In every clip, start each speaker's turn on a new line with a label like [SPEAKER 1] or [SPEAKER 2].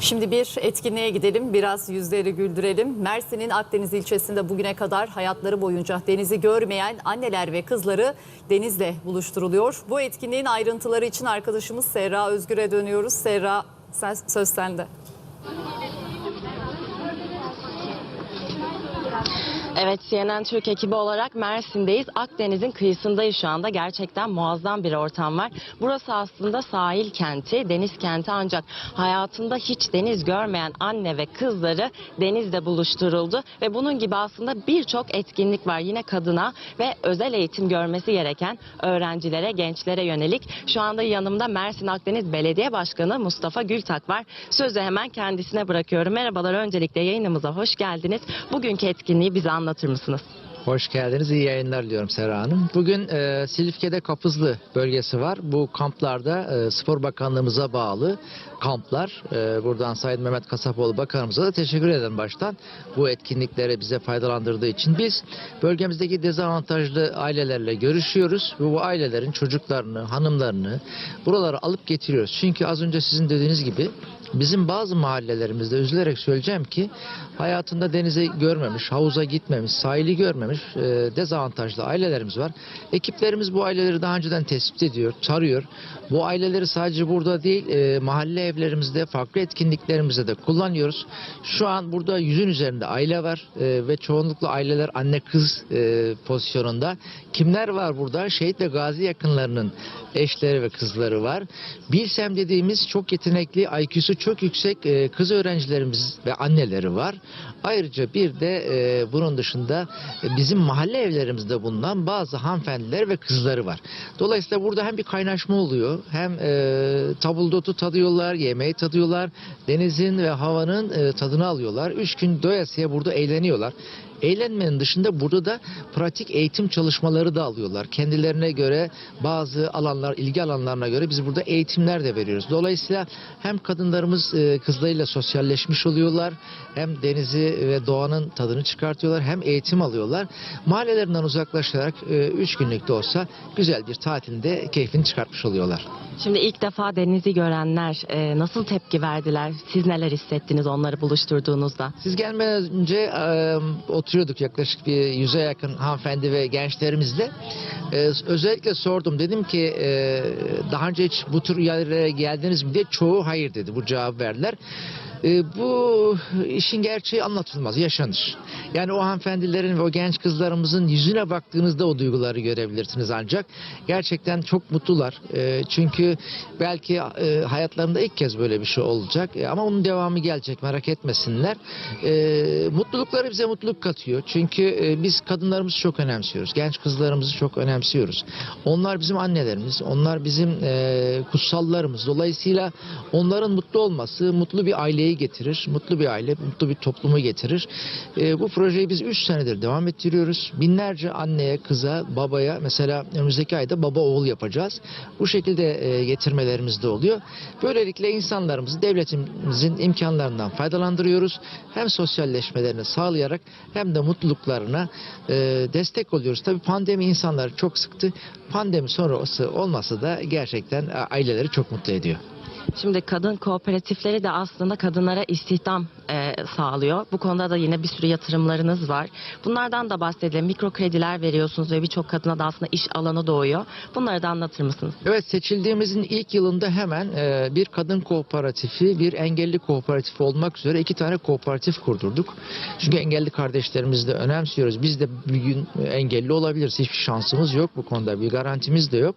[SPEAKER 1] Şimdi bir etkinliğe gidelim, biraz yüzleri güldürelim. Mersin'in Akdeniz ilçesinde bugüne kadar hayatları boyunca denizi görmeyen anneler ve kızları denizle buluşturuluyor. Bu etkinliğin ayrıntıları için arkadaşımız Serra Özgür'e dönüyoruz. Serra sen, söz sende.
[SPEAKER 2] Evet CNN Türk ekibi olarak Mersin'deyiz. Akdeniz'in kıyısındayız şu anda. Gerçekten muazzam bir ortam var. Burası aslında sahil kenti, deniz kenti ancak hayatında hiç deniz görmeyen anne ve kızları denizle buluşturuldu. Ve bunun gibi aslında birçok etkinlik var. Yine kadına ve özel eğitim görmesi gereken öğrencilere, gençlere yönelik. Şu anda yanımda Mersin Akdeniz Belediye Başkanı Mustafa Gültak var. Sözü hemen kendisine bırakıyorum. Merhabalar öncelikle yayınımıza hoş geldiniz. Bugünkü etkinliği bize anlatır mısınız?
[SPEAKER 3] Hoş geldiniz. iyi yayınlar diliyorum Serra Hanım. Bugün e, Silifke'de Kapızlı bölgesi var. Bu kamplarda e, Spor Bakanlığımıza bağlı kamplar. E, buradan Sayın Mehmet Kasapoğlu Bakanımıza da teşekkür ederim baştan. Bu etkinlikleri bize faydalandırdığı için. Biz bölgemizdeki dezavantajlı ailelerle görüşüyoruz. Ve bu ailelerin çocuklarını, hanımlarını buralara alıp getiriyoruz. Çünkü az önce sizin dediğiniz gibi Bizim bazı mahallelerimizde üzülerek söyleyeceğim ki hayatında denize görmemiş, havuza gitmemiş, sahili görmemiş e, dezavantajlı ailelerimiz var. Ekiplerimiz bu aileleri daha önceden tespit ediyor, tarıyor. Bu aileleri sadece burada değil e, mahalle evlerimizde, farklı etkinliklerimizde de kullanıyoruz. Şu an burada yüzün üzerinde aile var e, ve çoğunlukla aileler anne kız e, pozisyonunda. Kimler var burada? Şehit ve gazi yakınlarının eşleri ve kızları var. Bilsem dediğimiz çok yetenekli, IQ'su çok yüksek e, kız öğrencilerimiz ve anneleri var. Ayrıca bir de e, bunun dışında e, bizim mahalle evlerimizde bulunan bazı hanımefendiler ve kızları var. Dolayısıyla burada hem bir kaynaşma oluyor, hem e, tabuldotu tadıyorlar, yemeği tadıyorlar, denizin ve havanın e, tadını alıyorlar. Üç gün doyasıya burada eğleniyorlar. Eğlenmenin dışında burada da pratik eğitim çalışmaları da alıyorlar. Kendilerine göre bazı alanlar, ilgi alanlarına göre biz burada eğitimler de veriyoruz. Dolayısıyla hem kadınlarımız e, kızlarıyla sosyalleşmiş oluyorlar, hem denizi ve doğanın tadını çıkartıyorlar, hem eğitim alıyorlar. Mahallelerinden uzaklaşarak 3 günlük de olsa güzel bir tatilde keyfini çıkartmış oluyorlar.
[SPEAKER 2] Şimdi ilk defa denizi görenler e, nasıl tepki verdiler? Siz neler hissettiniz onları buluşturduğunuzda?
[SPEAKER 3] Siz gelmeden önce e, oturuyorduk yaklaşık bir yüze yakın hanımefendi ve gençlerimizle. E, özellikle sordum. Dedim ki e, daha önce hiç bu tür yerlere geldiniz mi diye çoğu hayır dedi. Bu cevap verdiler. E, bu işin gerçeği anlatılmaz, yaşanır. Yani o hanımefendilerin ve o genç kızlarımızın yüzüne baktığınızda o duyguları görebilirsiniz ancak. Gerçekten çok mutlular. E, çünkü belki e, hayatlarında ilk kez böyle bir şey olacak. E, ama onun devamı gelecek merak etmesinler. E, mutlulukları bize mutluluk katıyor. Çünkü e, biz kadınlarımızı çok önemsiyoruz. Genç kızlarımızı çok önemsiyoruz. Onlar bizim annelerimiz. Onlar bizim kutsallarımız. Dolayısıyla onların mutlu olması mutlu bir aileyi getirir. Mutlu bir aile, mutlu bir toplumu getirir. E, bu projeyi biz 3 senedir devam ettiriyoruz. Binlerce anneye, kıza, babaya mesela önümüzdeki ayda baba oğul yapacağız. Bu şekilde e, getirmelerimiz de oluyor. Böylelikle insanlarımızı devletimizin imkanlarından faydalandırıyoruz. Hem sosyalleşmelerini sağlayarak hem de mutluluklarına e, destek oluyoruz. Tabii pandemi insanları çok sıktı. Pandemi sonrası olmasa da gerçekten aileleri çok mutlu ediyor.
[SPEAKER 2] Şimdi kadın kooperatifleri de aslında kadınlara istihdam e, sağlıyor. Bu konuda da yine bir sürü yatırımlarınız var. Bunlardan da bahsedelim. Mikro krediler veriyorsunuz ve birçok kadına da aslında iş alanı doğuyor. Bunları da anlatır mısınız?
[SPEAKER 3] Evet seçildiğimizin ilk yılında hemen e, bir kadın kooperatifi, bir engelli kooperatifi olmak üzere iki tane kooperatif kurdurduk. Çünkü engelli kardeşlerimizi de önemsiyoruz. Biz de bir gün engelli olabiliriz. Hiçbir şansımız yok bu konuda. Bir garantimiz de yok.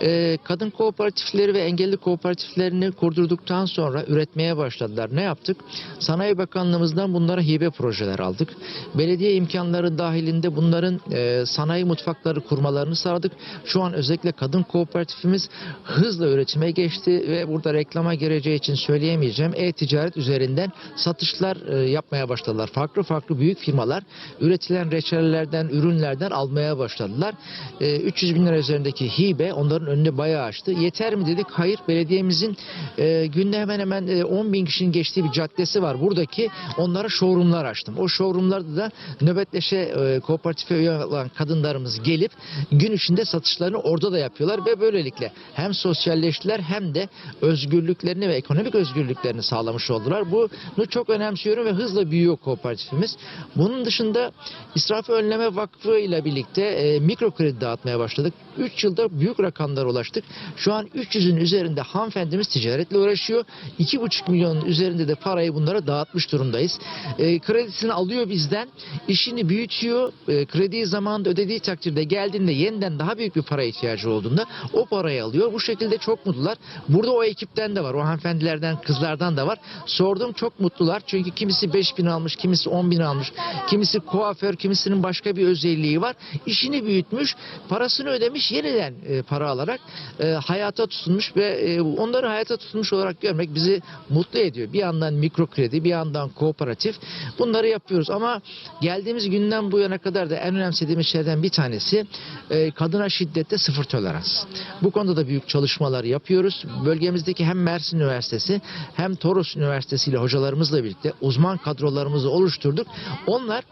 [SPEAKER 3] E, kadın kooperatifleri ve engelli kooperatiflerini kurdurduktan sonra üretmeye başladılar. Ne yaptık? Sanayi Bakanlığımızdan bunlara hibe projeler aldık. Belediye imkanları dahilinde bunların e, sanayi mutfakları kurmalarını sağladık. Şu an özellikle kadın kooperatifimiz hızla üretime geçti ve burada reklama gireceği için söyleyemeyeceğim. E-ticaret üzerinden satışlar e, yapmaya başladılar. Farklı farklı büyük firmalar üretilen reçellerden, ürünlerden almaya başladılar. E, 300 bin lira üzerindeki hibe onların önünü bayağı açtı. Yeter mi dedik? Hayır. Belediyemizin e, günde hemen hemen e, 10 bin kişinin geçtiği bir caddesi var. Buradaki onlara showroomlar açtım. O showroomlarda da nöbetleşe e, kooperatife üye olan kadınlarımız gelip gün içinde satışlarını orada da yapıyorlar ve böylelikle hem sosyalleştiler hem de özgürlüklerini ve ekonomik özgürlüklerini sağlamış oldular. Bunu çok önemsiyorum ve hızla büyüyor kooperatifimiz. Bunun dışında İsrafı Önleme Vakfı ile birlikte e, mikro kredi dağıtmaya başladık. 3 yılda büyük rakamlara ulaştık. Şu an 300'ün üzerinde hanımefendimiz ticaretle uğraşıyor. 2,5 milyonun üzerinde de parayı bunlara dağıtmış durumdayız. E, kredisini alıyor bizden. işini büyütüyor. E, krediyi zamanında ödediği takdirde geldiğinde yeniden daha büyük bir para ihtiyacı olduğunda o parayı alıyor. Bu şekilde çok mutlular. Burada o ekipten de var. O hanımefendilerden, kızlardan da var. Sordum çok mutlular. Çünkü kimisi 5 bin almış, kimisi 10 bin almış. Kimisi kuaför, kimisinin başka bir özelliği var. İşini büyütmüş, parasını ödemiş, yeniden e, para alarak e, hayata tutunmuş ve e, onları hayata tutunmuş olarak görmek bizi mutlu ediyor. Bir yandan mikro kredi, bir yandan kooperatif. Bunları yapıyoruz ama geldiğimiz günden bu yana kadar da en önemsediğimiz şeylerden bir tanesi e, kadına şiddette sıfır tolerans. Bu konuda da büyük çalışmalar yapıyoruz. Bölgemizdeki hem Mersin Üniversitesi hem Toros Üniversitesi ile hocalarımızla birlikte uzman kadrolarımızı oluşturduk. Onlar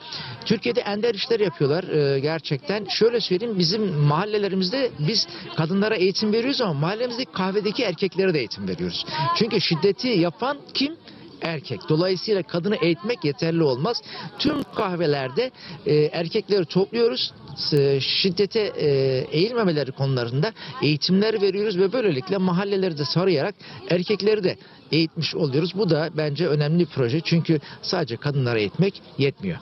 [SPEAKER 3] Türkiye'de ender işler yapıyorlar e, gerçekten. Şöyle söyleyeyim bizim mahallelerimizde biz kadınlara eğitim veriyoruz ama mahallemizdeki kahvedeki erkeklere de eğitim veriyoruz. Çünkü şiddeti yapan kim? Erkek. Dolayısıyla kadını eğitmek yeterli olmaz. Tüm kahvelerde e, erkekleri topluyoruz. E, şiddete e, eğilmemeleri konularında eğitimler veriyoruz ve böylelikle mahalleleri de sarayarak erkekleri de eğitmiş oluyoruz. Bu da bence önemli bir proje. Çünkü sadece kadınlara eğitmek yetmiyor.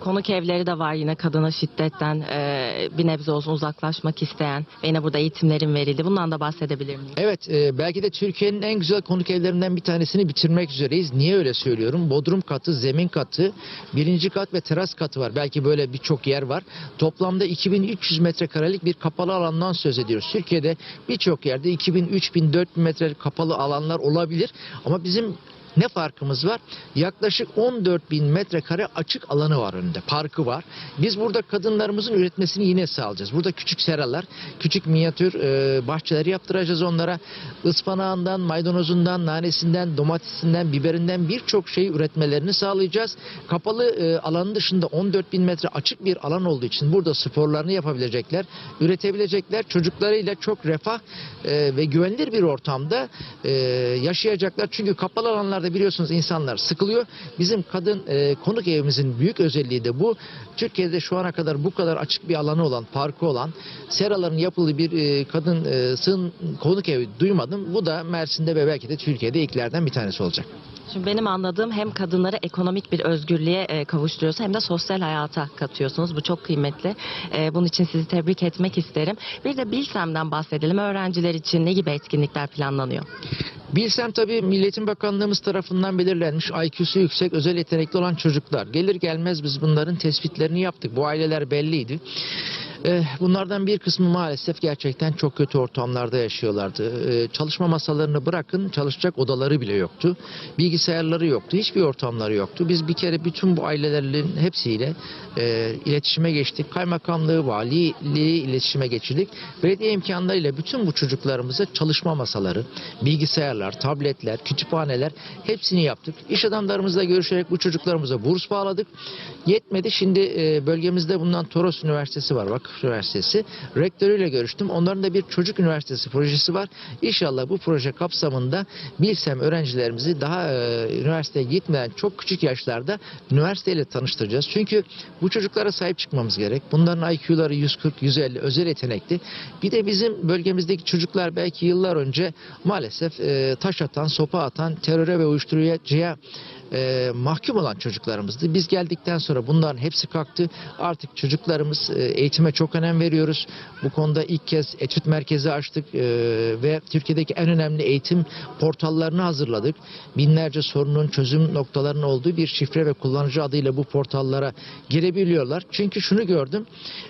[SPEAKER 2] Konuk evleri de var yine kadına şiddetten e, bir nebze olsun uzaklaşmak isteyen ve yine burada eğitimlerin verildi. Bundan da bahsedebilir miyim?
[SPEAKER 3] Evet e, belki de Türkiye'nin en güzel konuk evlerinden bir tanesini bitirmek üzereyiz. Niye öyle söylüyorum? Bodrum katı, zemin katı, birinci kat ve teras katı var. Belki böyle birçok yer var. Toplamda 2300 metrekarelik bir kapalı alandan söz ediyoruz. Türkiye'de birçok yerde 2000, 3000, 4000 metrelik kapalı alanlar olabilir. Ama bizim ne farkımız var? Yaklaşık 14 bin metrekare açık alanı var önünde. Parkı var. Biz burada kadınlarımızın üretmesini yine sağlayacağız. Burada küçük seralar, küçük minyatür e, bahçeleri yaptıracağız onlara. Ispanağından, maydanozundan, nanesinden, domatesinden, biberinden birçok şey üretmelerini sağlayacağız. Kapalı e, alanın dışında 14 bin metre açık bir alan olduğu için burada sporlarını yapabilecekler, üretebilecekler. Çocuklarıyla çok refah e, ve güvenilir bir ortamda e, yaşayacaklar. Çünkü kapalı alanlarda biliyorsunuz insanlar sıkılıyor. Bizim kadın e, konuk evimizin büyük özelliği de bu. Türkiye'de şu ana kadar bu kadar açık bir alanı olan, parkı olan, seraların yapıldığı bir e, kadın e, sığın konuk evi duymadım. Bu da Mersin'de ve belki de Türkiye'de ilklerden bir tanesi olacak.
[SPEAKER 2] Şimdi benim anladığım hem kadınları ekonomik bir özgürlüğe e, kavuşturuyorsunuz hem de sosyal hayata katıyorsunuz. Bu çok kıymetli. E, bunun için sizi tebrik etmek isterim. Bir de Bilsem'den bahsedelim. Öğrenciler için ne gibi etkinlikler planlanıyor?
[SPEAKER 3] Bilsem tabii Milliyetin Bakanlığımız tarafından belirlenmiş IQ'su yüksek özel yetenekli olan çocuklar. Gelir gelmez biz bunların tespitlerini yaptık. Bu aileler belliydi. Eh, Bunlardan bir kısmı maalesef gerçekten çok kötü ortamlarda yaşıyorlardı. Eh, Çalışma masalarını bırakın çalışacak odaları bile yoktu. Bilgisayarları yoktu. Hiçbir ortamları yoktu. Biz bir kere bütün bu ailelerin hepsiyle eh, iletişime geçtik. Kaymakamlığı, valiliği iletişime geçirdik. Belediye imkanlarıyla bütün bu çocuklarımıza çalışma masaları, bilgisayarlar, tabletler, kütüphaneler hepsini yaptık. İş adamlarımızla görüşerek bu çocuklarımıza burs bağladık. Yetmedi. Şimdi bölgemizde bundan Toros Üniversitesi var. Vakıf Üniversitesi. Rektörüyle görüştüm. Onların da bir çocuk üniversitesi projesi var. İnşallah bu proje kapsamında Bilsem öğrencilerimizi daha e, üniversiteye gitmeden çok küçük yaşlarda üniversiteyle tanıştıracağız. Çünkü bu çocuklara sahip çıkmamız gerek. Bunların IQ'ları 140, 150 özel yetenekli. Bir de bizim bölgemizdeki çocuklar belki yıllar önce maalesef e, taş atan, sopa atan, teröre ve uyuşturucuya e, mahkum olan çocuklarımızdı. Biz geldikten sonra bunların hepsi kalktı. Artık çocuklarımız e, eğitime çok önem veriyoruz. Bu konuda ilk kez etüt merkezi açtık e, ve Türkiye'deki en önemli eğitim portallarını hazırladık. Binlerce sorunun çözüm noktalarının olduğu bir şifre ve kullanıcı adıyla bu portallara girebiliyorlar. Çünkü şunu gördüm.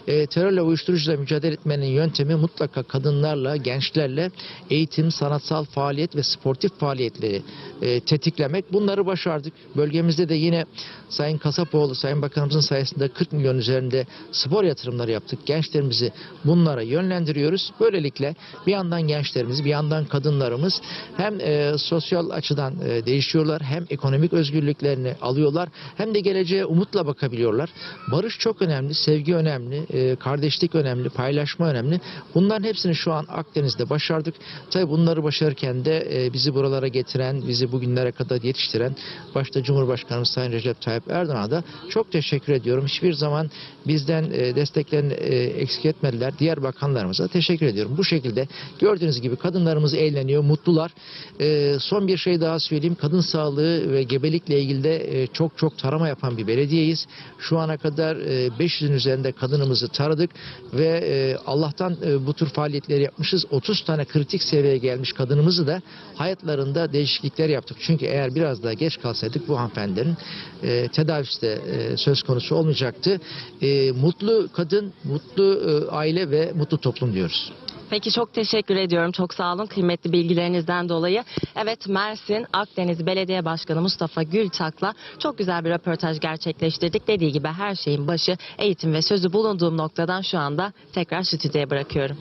[SPEAKER 3] E, terörle uyuşturucuyla mücadele etmenin yöntemi mutlaka kadınlarla, gençlerle eğitim, sanatsal faaliyet ve sportif faaliyetleri e, tetiklemek. Bunları başardık. Bölgemizde de yine Sayın Kasapoğlu, Sayın Bakanımızın sayesinde 40 milyon üzerinde spor yatırımları yaptık. Gençlerimizi bunlara yönlendiriyoruz. Böylelikle bir yandan gençlerimiz, bir yandan kadınlarımız hem e, sosyal açıdan e, değişiyorlar, hem ekonomik özgürlüklerini alıyorlar, hem de geleceğe umutla bakabiliyorlar. Barış çok önemli, sevgi önemli, e, kardeşlik önemli, paylaşma önemli. Bunların hepsini şu an Akdeniz'de başardık. Tabii bunları başarırken de e, bizi buralara getiren, bizi bugünlere kadar yetiştiren başta Cumhurbaşkanımız Sayın Recep Tayyip Erdoğan'a da çok teşekkür ediyorum. Hiçbir zaman bizden e, desteklerini e, eksik etmediler. Diğer bakanlarımıza teşekkür ediyorum. Bu şekilde gördüğünüz gibi kadınlarımız eğleniyor, mutlular. E, son bir şey daha söyleyeyim. Kadın sağlığı ve gebelikle ilgili de çok çok tarama yapan bir belediyeyiz. Şu ana kadar e, 500'ün üzerinde kadınımızı taradık ve Allah'tan bu tür faaliyetleri yapmışız. 30 tane kritik seviyeye gelmiş kadınımızı da hayatlarında değişiklikler yaptık. Çünkü eğer biraz daha geç kalsaydık bu hanımefendilerin e, tedavisi de e, söz konusu olmayacaktı. E, mutlu kadın, mutlu e, aile ve mutlu toplum diyoruz.
[SPEAKER 2] Peki çok teşekkür ediyorum. Çok sağ olun kıymetli bilgilerinizden dolayı. Evet Mersin Akdeniz Belediye Başkanı Mustafa Gültak'la çok güzel bir röportaj gerçekleştirdik. Dediği gibi her şeyin başı eğitim ve sözü bulunduğum noktadan şu anda tekrar stüdyoya bırakıyorum.